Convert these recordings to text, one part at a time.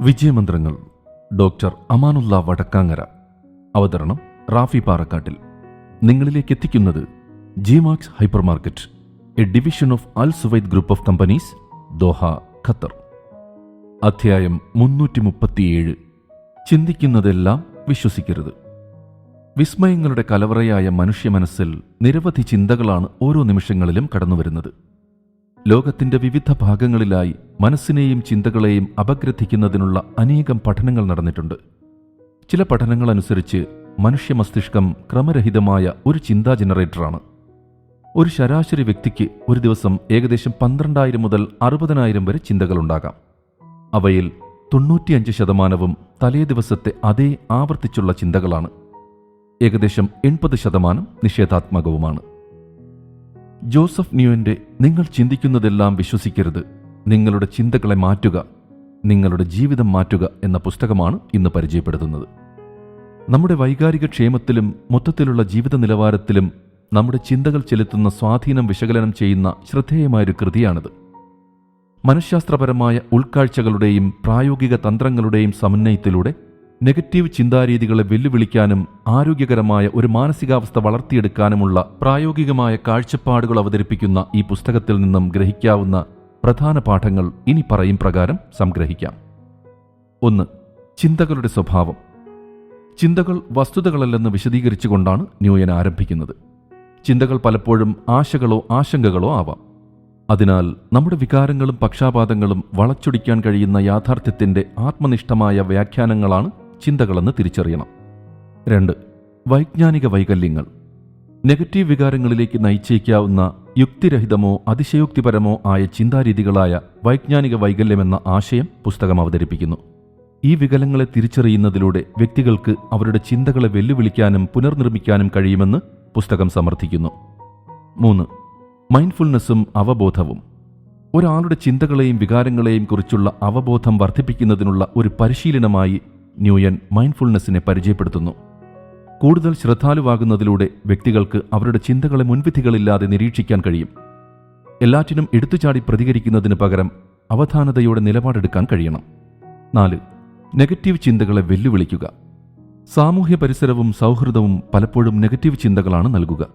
വിജയമന്ത്രങ്ങൾ doctor Amanullah Vadakkangara. അവതരണം റാഫി പാറക്കാട്ടിൽ. നിങ്ങളിലേക്ക് എത്തിക്കുന്നത് Gmax hyper market a division of Al Suwaid group of companies Doha Qatar. അധ്യായം മുന്നൂറ്റി മുപ്പത്തിയേഴ് ചിന്തിക്കുന്നതെല്ലാം വിശ്വസിക്കരുത്. വിസ്മയങ്ങളുടെ കലവറയായ മനുഷ്യ മനസ്സിൽ നിരവധി ചിന്തകളാണ് ഓരോ നിമിഷങ്ങളിലും കടന്നുവരുന്നത്. ലോകത്തിന്റെ വിവിധ ഭാഗങ്ങളിലായി മനസ്സിനെയും ചിന്തകളെയും അപഗ്രഥിക്കുന്നതിനുള്ള അനേകം പഠനങ്ങൾ നടന്നിട്ടുണ്ട്. ചില പഠനങ്ങൾ അനുസരിച്ച് മനുഷ്യ മസ്തിഷ്കം ക്രമരഹിതമായ ഒരു ചിന്താ ജനറേറ്ററാണ്. ഒരു ശരാശരി വ്യക്തിക്ക് ഒരു ദിവസം ഏകദേശം പന്ത്രണ്ടായിരം മുതൽ അറുപതിനായിരം വരെ ചിന്തകളുണ്ടാകാം. അവയിൽ തൊണ്ണൂറ്റിയഞ്ച് ശതമാനവും തലേ ദിവസത്തെ അതേ ആവർത്തിച്ചുള്ള ചിന്തകളാണ്. ഏകദേശം എൺപത് ശതമാനം നിഷേധാത്മകവുമാണ്. ജോസഫ് ന്യൂവിന്റെ നിങ്ങൾ ചിന്തിക്കുന്നതെല്ലാം വിശ്വസിക്കരുത്. നിങ്ങളുടെ ചിന്തകളെ മാറ്റുക നിങ്ങളുടെ ജീവിതം മാറ്റുക എന്ന പുസ്തകമാണ് ഇന്ന് പരിചയപ്പെടുത്തുന്നത്. നമ്മുടെ വൈകാരിക ക്ഷേമത്തിലും മൊത്തത്തിലുള്ള ജീവിത നിലവാരത്തിലും നമ്മുടെ ചിന്തകൾ ചെലുത്തുന്ന സ്വാധീനം വിശകലനം ചെയ്യുന്ന ശ്രദ്ധേയമായൊരു കൃതിയാണിത്. മനഃശാസ്ത്രപരമായ ഉൾക്കാഴ്ചകളുടെയും പ്രായോഗിക തന്ത്രങ്ങളുടെയും സമന്വയത്തിലൂടെ നെഗറ്റീവ് ചിന്താരീതികളെ വെല്ലുവിളിക്കാനും ആരോഗ്യകരമായ ഒരു മാനസികാവസ്ഥ വളർത്തിയെടുക്കാനുമുള്ള പ്രായോഗികമായ കാഴ്ചപ്പാടുകൾ അവതരിപ്പിക്കുന്ന ഈ പുസ്തകത്തിൽ നിന്നും ഗ്രഹിക്കാവുന്ന പ്രധാന പാഠങ്ങൾ ഇനി പറയും പ്രകാരം സംഗ്രഹിക്കാം. ഒന്ന് ചിന്തകളുടെ സ്വഭാവം. ചിന്തകൾ വസ്തുതകളല്ലെന്ന് വിശദീകരിച്ചുകൊണ്ടാണ് ന്യൂയൻ ആരംഭിക്കുന്നത്. ചിന്തകൾ പലപ്പോഴും ആശകളോ ആശങ്കകളോ ആവാം. അതിനാൽ നമ്മുടെ വികാരങ്ങളും പക്ഷാപാതങ്ങളും വളച്ചൊടിക്കാൻ കഴിയുന്ന യാഥാർത്ഥ്യത്തിന്റെ ആത്മനിഷ്ഠമായ വ്യാഖ്യാനങ്ങളാണ് ചിന്തകളെന്ന് തിരിച്ചറിയണം. രണ്ട് വൈജ്ഞാനിക വൈകല്യങ്ങൾ. നെഗറ്റീവ് വികാരങ്ങളിലേക്ക് നയിച്ചേക്കാവുന്ന യുക്തിരഹിതമോ അതിശയോക്തിപരമോ ആയ ചിന്താരീതികളായ വൈജ്ഞാനിക വൈകല്യമെന്ന ആശയം പുസ്തകം അവതരിപ്പിക്കുന്നു. ഈ വികലങ്ങളെ തിരിച്ചറിയുന്നതിലൂടെ വ്യക്തികൾക്ക് അവരുടെ ചിന്തകളെ വെല്ലുവിളിക്കാനും പുനർനിർമ്മിക്കാനും കഴിയുമെന്ന് പുസ്തകം സമർത്ഥിക്കുന്നു. മൂന്ന് മൈൻഡ്ഫുൾനെസ്സും അവബോധവും. ഒരാളുടെ ചിന്തകളെയും വികാരങ്ങളെയും കുറിച്ചുള്ള അവബോധം വർദ്ധിപ്പിക്കുന്നതിനുള്ള ഒരു പരിശീലനമായി ന്യൂയൻ മൈൻഡ്ഫുൾനെസ്സിനെ പരിചയപ്പെടുത്തുന്നു. കൂടുതൽ ശ്രദ്ധാലുവാകുന്നതിലൂടെ വ്യക്തികൾക്ക് അവരുടെ ചിന്തകളെ മുൻവിധികളില്ലാതെ നിരീക്ഷിക്കാൻ കഴിയും. എല്ലാറ്റിനും എടുത്തുചാടി പ്രതികരിക്കുന്നതിന് പകരം അവധാനതയോടെ നിലപാടെടുക്കാൻ കഴിയണം. നാല് നെഗറ്റീവ് ചിന്തകളെ വെല്ലുവിളിക്കുക. സാമൂഹ്യ പരിസരവും സൗഹൃദവും പലപ്പോഴും നെഗറ്റീവ് ചിന്തകളാണ് നൽകുക.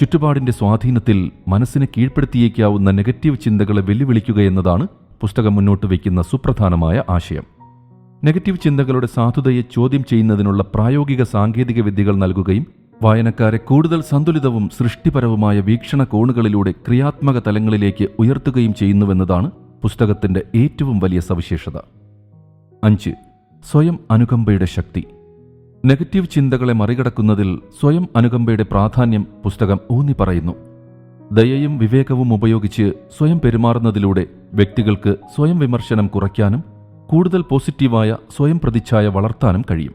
ചുറ്റുപാടിന്റെ സ്വാധീനത്തിൽ മനസ്സിനെ കീഴ്പ്പെടുത്തിയേക്കാവുന്ന നെഗറ്റീവ് ചിന്തകളെ വെല്ലുവിളിക്കുക എന്നതാണ് പുസ്തകം മുന്നോട്ട് വയ്ക്കുന്ന സുപ്രധാനമായ ആശയം. നെഗറ്റീവ് ചിന്തകളുടെ സാധുതയെ ചോദ്യം ചെയ്യുന്നതിനുള്ള പ്രായോഗിക സാങ്കേതിക വിദ്യകൾ നൽകുകയും വായനക്കാരെ കൂടുതൽ സന്തുലിതവും സൃഷ്ടിപരവുമായ വീക്ഷണ കോണുകളിലൂടെ ക്രിയാത്മക തലങ്ങളിലേക്ക് ഉയർത്തുകയും ചെയ്യുന്നുവെന്നതാണ് പുസ്തകത്തിന്റെ ഏറ്റവും വലിയ സവിശേഷത. അഞ്ച്. സ്വയം അനുകമ്പയുടെ ശക്തി. നെഗറ്റീവ് ചിന്തകളെ മറികടക്കുന്നതിൽ സ്വയം അനുകമ്പയുടെ പ്രാധാന്യം പുസ്തകം ഊന്നി പറയുന്നു. ദയയും വിവേകവും ഉപയോഗിച്ച് സ്വയം പെരുമാറുന്നതിലൂടെ വ്യക്തികൾക്ക് സ്വയം വിമർശനം കുറയ്ക്കാനും കൂടുതൽ പോസിറ്റീവായ സ്വയം പ്രതിച്ഛായ വളർത്താനും കഴിയും.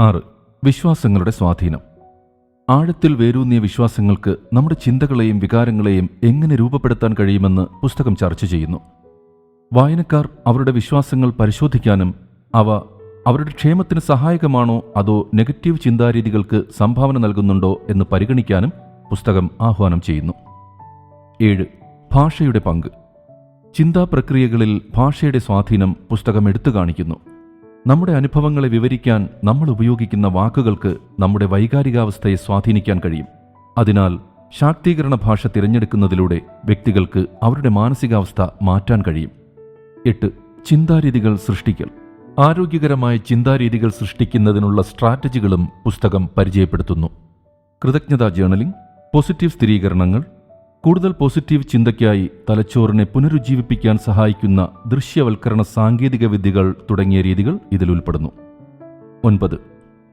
ആറ്. വിശ്വാസങ്ങളുടെ സ്വാധീനം. ആഴത്തിൽ വേരൂന്നിയ വിശ്വാസങ്ങൾക്ക് നമ്മുടെ ചിന്തകളെയും വികാരങ്ങളെയും എങ്ങനെ രൂപപ്പെടുത്താൻ കഴിയുമെന്ന് പുസ്തകം ചർച്ച ചെയ്യുന്നു. വായനക്കാർ അവരുടെ വിശ്വാസങ്ങൾ പരിശോധിക്കാനും അവ അവരുടെ ക്ഷേമത്തിന് സഹായകമാണോ അതോ നെഗറ്റീവ് ചിന്താരീതികൾക്ക് സംഭാവന നൽകുന്നുണ്ടോ എന്ന് പരിഗണിക്കാനും പുസ്തകം ആഹ്വാനം ചെയ്യുന്നു. ഏഴ്. ഭാഷയുടെ പങ്ക്. ചിന്താ പ്രക്രിയകളിൽ ഭാഷയുടെ സ്വാധീനം പുസ്തകം എടുത്തു കാണിക്കുന്നു. നമ്മുടെ അനുഭവങ്ങളെ വിവരിക്കാൻ നമ്മൾ ഉപയോഗിക്കുന്ന വാക്കുകൾക്ക് നമ്മുടെ വൈകാരികാവസ്ഥയെ സ്വാധീനിക്കാൻ കഴിയും. അതിനാൽ ശാക്തീകരണ ഭാഷ തിരഞ്ഞെടുക്കുന്നതിലൂടെ വ്യക്തികൾക്ക് അവരുടെ മാനസികാവസ്ഥ മാറ്റാൻ കഴിയും. എട്ട്. ചിന്താരീതികൾ സൃഷ്ടിക്കൽ. ആരോഗ്യകരമായ ചിന്താരീതികൾ സൃഷ്ടിക്കുന്നതിനുള്ള സ്ട്രാറ്റജികളും പുസ്തകം പരിചയപ്പെടുത്തുന്നു. കൃതജ്ഞതാ ജേണലിംഗ് പോസിറ്റീവ് സ്ഥിരീകരണങ്ങൾ കൂടുതൽ പോസിറ്റീവ് ചിന്തയ്ക്കായി തലച്ചോറിനെ പുനരുജ്ജീവിപ്പിക്കാൻ സഹായിക്കുന്ന ദൃശ്യവൽക്കരണ സാങ്കേതിക വിദ്യകൾ തുടങ്ങിയ രീതികൾ ഇതിൽ ഉൾപ്പെടുന്നു. ഒൻപത്.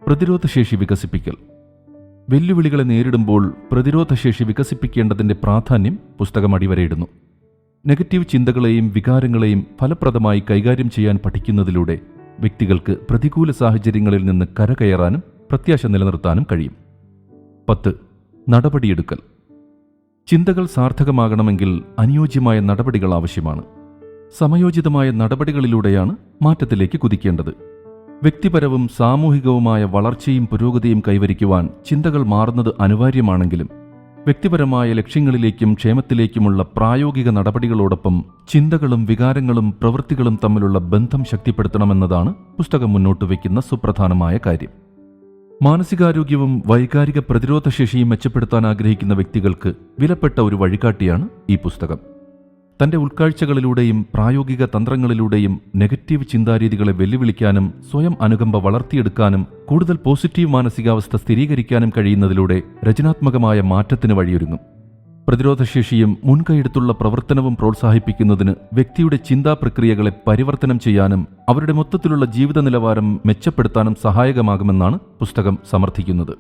പ്രതിരോധശേഷി വികസിപ്പിക്കൽ. വെല്ലുവിളികളെ നേരിടുമ്പോൾ പ്രതിരോധശേഷി വികസിപ്പിക്കേണ്ടതിന്റെ പ്രാധാന്യം പുസ്തകം അടിവരയിടുന്നു. നെഗറ്റീവ് ചിന്തകളെയും വികാരങ്ങളെയും ഫലപ്രദമായി കൈകാര്യം ചെയ്യാൻ പഠിക്കുന്നതിലൂടെ വ്യക്തികൾക്ക് പ്രതികൂല സാഹചര്യങ്ങളിൽ നിന്ന് കരകയറാനും പ്രത്യാശ നിലനിർത്താനും കഴിയും. പത്ത്. നടപടിയെടുക്കൽ. ചിന്തകൾ സാർത്ഥകമാകണമെങ്കിൽ അനുയോജ്യമായ നടപടികൾ ആവശ്യമാണ്. സമയോചിതമായ നടപടികളിലൂടെയാണ് മാറ്റത്തിലേക്ക് കുതിക്കേണ്ടത്. വ്യക്തിപരവും സാമൂഹികവുമായ വളർച്ചയും പുരോഗതിയും കൈവരിക്കുവാൻ ചിന്തകൾ മാറുന്നത് അനിവാര്യമാണെങ്കിലും വ്യക്തിപരമായ ലക്ഷ്യങ്ങളിലേക്കും ക്ഷേമത്തിലേക്കുമുള്ള പ്രായോഗിക നടപടികളോടൊപ്പം ചിന്തകളും വികാരങ്ങളും പ്രവൃത്തികളും തമ്മിലുള്ള ബന്ധം ശക്തിപ്പെടുത്തണമെന്നതാണ് പുസ്തകം മുന്നോട്ട് വയ്ക്കുന്ന സുപ്രധാനമായ കാര്യം. മാനസികാരോഗ്യവും വൈകാരിക പ്രതിരോധശേഷിയും മെച്ചപ്പെടുത്താൻ ആഗ്രഹിക്കുന്ന വ്യക്തികൾക്ക് വിലപ്പെട്ട ഒരു വഴികാട്ടിയാണ് ഈ പുസ്തകം. തന്റെ ഉൾക്കാഴ്ചകളിലൂടെയും പ്രായോഗിക തന്ത്രങ്ങളിലൂടെയും നെഗറ്റീവ് ചിന്താരീതികളെ വെല്ലുവിളിക്കാനും സ്വയം അനുകമ്പ വളർത്തിയെടുക്കാനും കൂടുതൽ പോസിറ്റീവ് മാനസികാവസ്ഥ സ്ഥിരീകരിക്കാനും കഴിയുന്നതിലൂടെ രചനാത്മകമായ മാറ്റത്തിന് വഴിയൊരുങ്ങും. പ്രതിരോധശേഷിയും മുൻകൈയെടുത്തുള്ള പ്രവർത്തനവും പ്രോത്സാഹിപ്പിക്കുന്നതിന് വ്യക്തിയുടെ ചിന്താ പ്രക്രിയകളെ പരിവർത്തനം ചെയ്യാനും അവരുടെ മൊത്തത്തിലുള്ള ജീവിത നിലവാരം മെച്ചപ്പെടുത്താനും സഹായകമാകുമെന്നാണ് പുസ്തകം സമർത്ഥിക്കുന്നത്.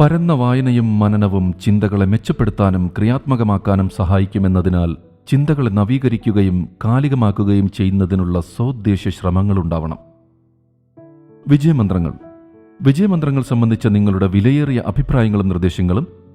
പരന്ന വായനയും മനനവും ചിന്തകളെ മെച്ചപ്പെടുത്താനും ക്രിയാത്മകമാക്കാനും സഹായിക്കുമെന്നതിനാൽ ചിന്തകളെ നവീകരിക്കുകയും കാലികമാക്കുകയും ചെയ്യുന്നതിനുള്ള സ്വോദ്ദേശ ശ്രമങ്ങളുണ്ടാവണം. വിജയമന്ത്രങ്ങൾ. വിജയമന്ത്രങ്ങൾ സംബന്ധിച്ച നിങ്ങളുടെ വിലയേറിയ അഭിപ്രായങ്ങളും നിർദ്ദേശങ്ങളും